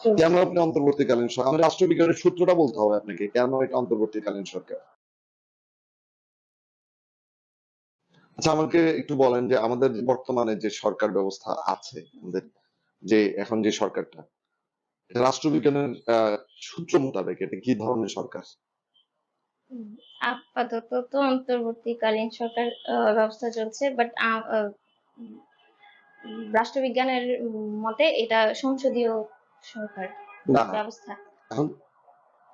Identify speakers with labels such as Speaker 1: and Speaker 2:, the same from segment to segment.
Speaker 1: চলছে
Speaker 2: কেন আপনি অন্তর্বর্তীকালীন সরকার? আমি রাষ্ট্রবিজ্ঞানের সূত্রটা বলতে হবে আপনাকে কেন এটা অন্তর্বর্তীকালীন সরকার? আচ্ছা আমাকে একটু বলেন যে আমাদের বর্তমানে যে সরকার ব্যবস্থা আছে আমাদের যে এখন যে সরকারটা রাষ্ট্রবিজ্ঞানের সূত্র মোতাবেক এটা কি ধরনের সরকার?
Speaker 1: আপাতত তো অন্তর্বর্তীকালীন সরকার ব্যবস্থা চলছে বাট রাষ্ট্রবিজ্ঞানের মতে এটা সংসদীয় সরকার
Speaker 2: না।
Speaker 1: ব্যবস্থা।
Speaker 2: এখন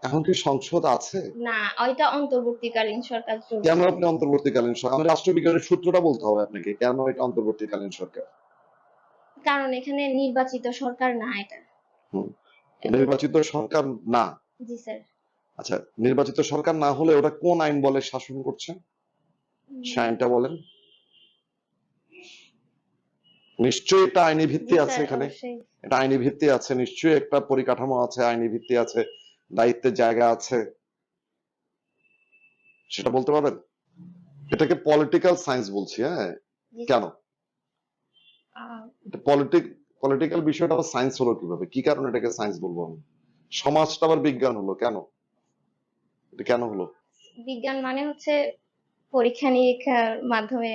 Speaker 2: এখন কি সংসদ আছে?
Speaker 1: না ওইটা অন্তর্বর্তীকালীন সরকার
Speaker 2: কেন আপনি অন্তর্বর্তীকালীন সরকার? আমি রাষ্ট্রবিজ্ঞানের সূত্রটা বলতে হবে আপনাকে কেন এটা অন্তর্বর্তীকালীন সরকার?
Speaker 1: কারণ এখানে নির্বাচিত সরকার না এটা।
Speaker 2: নির্বাচিত সরকার না?
Speaker 1: জি স্যার।
Speaker 2: আচ্ছা নির্বাচিত সরকার না হলে ওটা কোন আইন বলে শাসন করছে? সে আইনটা বলেন। নিশ্চয়ই একটা আইনি ভিত্তি আছে এখানে। একটা আইনি ভিত্তি আছে নিশ্চয়ই একটা পরিকাঠামো আছে আইনি ভিত্তি আছে দায়িত্বের জায়গা আছে। সেটা বলতে পারবেন? এটাকে পলিটিক্যাল সায়েন্স বলছি হ্যাঁ? কেন? পলিটিক পলিটিক্যাল বিষয়টা আবার সায়েন্স হলো কীভাবে? কি কারণে এটাকে সায়েন্স বলব আমি? সমাজটা আবার বিজ্ঞান হলো কেন? এটা কেন হলো?
Speaker 1: বিজ্ঞান মানে হচ্ছে পরীক্ষা নিরীক্ষার মাধ্যমে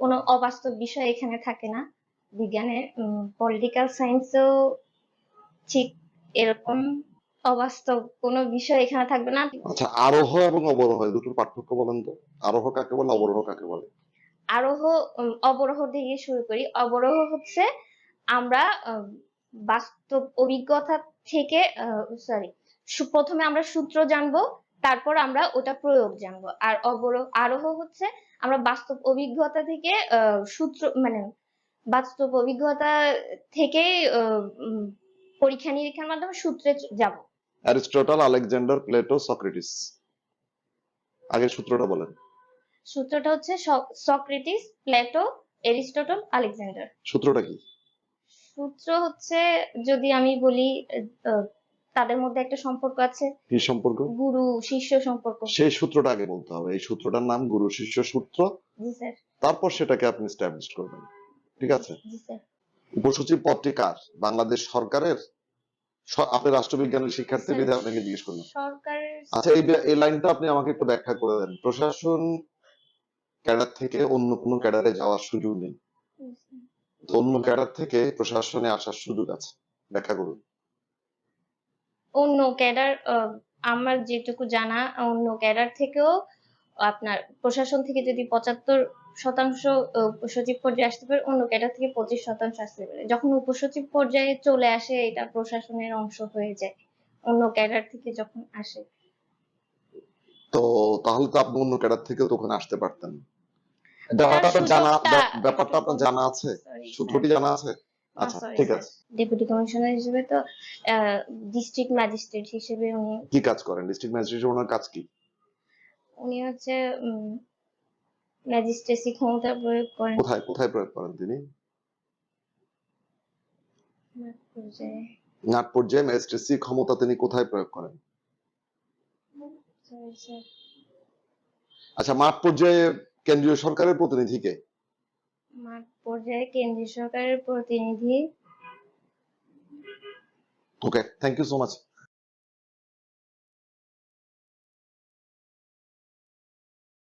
Speaker 1: কোনো অবাস্তব বিষয় এখানে থাকে না। বিজ্ঞানে পলিটিক্যাল সায়েন্সেও ঠিক এরকম অবাস্তব কোনো বিষয় এখানে থাকবে না।
Speaker 2: আচ্ছা আরোহ এবং অবরোহ এই দুটোর পার্থক্য বলেন তো? আরোহ কাকে বলে অবরোহ কাকে বলে?
Speaker 1: আরোহ অবরোহ দিয়ে শুরু করি। অবরোহ হচ্ছে আমরা বাস্তব অভিজ্ঞতা থেকে সরি প্রথমে আমরা সূত্র জানব তারপর আমরা ওটা প্রয়োগ জানব। আর অবরোহ আরোহ হচ্ছে আমরা বাস্তব অভিজ্ঞতা থেকে আহ, সূত্র মানে বাস্তব অভিজ্ঞতা থেকে পরীক্ষা নিরীক্ষার মাধ্যমে সূত্রে যাব।
Speaker 2: Aristotle Alexander Plato Socrates. আগে সূত্রটা বলেন।
Speaker 1: সূত্রটা হচ্ছে সক্রেটিস প্লেটো এরিস্টটল আলেকজান্ডার।
Speaker 2: সূত্রটা কি?
Speaker 1: সূত্র হচ্ছে যদি আমি বলি তাদের মধ্যে একটা সম্পর্ক আছে।
Speaker 2: কি সম্পর্ক?
Speaker 1: গুরু শিষ্য সম্পর্ক।
Speaker 2: সেই সূত্রটা আগে বলতে হবে। এই সূত্রটার নাম গুরু শিষ্য সূত্র।
Speaker 1: জি স্যার।
Speaker 2: তারপর সেটাকে আপনি স্ট্যাবলিশ করবেন। ঠিক আছে?
Speaker 1: জি স্যার।
Speaker 2: উপসচিব পদটি কার? বাংলাদেশ সরকারের? আপনি রাষ্ট্রবিজ্ঞানের শিক্ষার্থী বিধায় আপনাকে জিজ্ঞেস করলাম আচ্ছা এই এই লাইনটা আপনি আমাকে একটু ব্যাখ্যা করে দেন। প্রশাসন ক্যাডার থেকে অন্য কোনো ক্যাডারে যাওয়ার সুযোগ নেই। অন্য ক্যাডার থেকে প্রশাসনে আসার সুযোগ আছে। ব্যাখ্যা করুন।
Speaker 1: অন্য ক্যাডার আমার যেটুকু জানা অন্য ক্যাডার থেকেও আপনার প্রশাসন থেকে যদি পঁচাত্তর শতাংশ উপসচিব পর্যায়ে আসতে পারে অন্য ক্যাডার থেকে পঁচিশ শতাংশ আসতে পারে। যখন উপসচিব পর্যায়ে চলে আসে এটা প্রশাসনের অংশ হয়ে যায় অন্য ক্যাডার থেকে যখন আসে।
Speaker 2: তো তাহলে তো আপনি অন্য ক্যাডার থেকেও তো ওখানে আসতে পারতেন। ব্যাপারটা আপনার জানা ব্যাপারটা আপনার জানা আছে? সূত্রটি জানা আছে? আচ্ছা ঠিক আছে।
Speaker 1: ডেপুটি কমিশনার হিসেবে তো ডিস্ট্রিক্ট ম্যাজিস্ট্রেট হিসেবে উনি
Speaker 2: কি কাজ করেন? ডিস্ট্রিক্ট ম্যাজিস্ট্রেট ওনার কাজ কি?
Speaker 1: উনি হচ্ছে ম্যাজিস্ট্রেসি ক্ষমতা প্রয়োগ করেন।
Speaker 2: কোথায় কোথায় প্রয়োগ করেন তিনি? নাট পর্যায়ে ম্যাজিস্ট্রেসি ক্ষমতা তিনি কোথায় প্রয়োগ করেন? আচ্ছা মাঠ পর্যায়ে কেন্দ্রীয় সরকারের প্রতিনিধিকে
Speaker 1: মাঠ পর্যায়ে কেন্দ্রীয় সরকারের প্রতিনিধি
Speaker 2: okay thank you so much